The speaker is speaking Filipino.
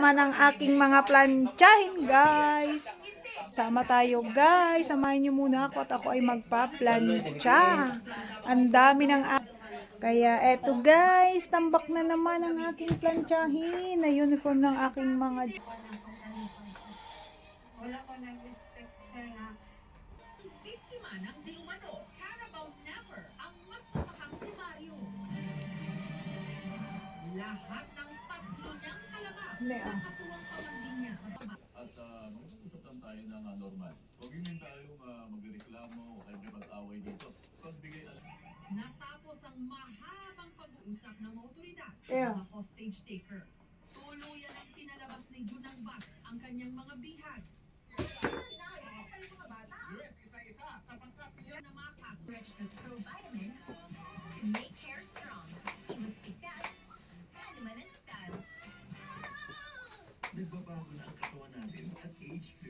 naman ang aking mga planchahin, guys. Sama tayo, guys. Samahin niyo muna ako at ako ay magpa-plancha. Ang dami ng Kaya eto, guys. Tambak na naman ang aking planchahin na uniform ng aking mga Wala ko nag-respect sir na Biktima ng di umano, Carabao Never ang magsasakang si Mario. Lahat Ne, ah. At uh, mag-uusap tayo ng uh, normal. Huwag yun tayong uh, magreklamo o kaya may mag-away dito. Pagbigay alam. Natapos ang mahabang pag-uusap ng sa Yeah. mga hostage taker. Nagbabago na ang katawan natin. At age 50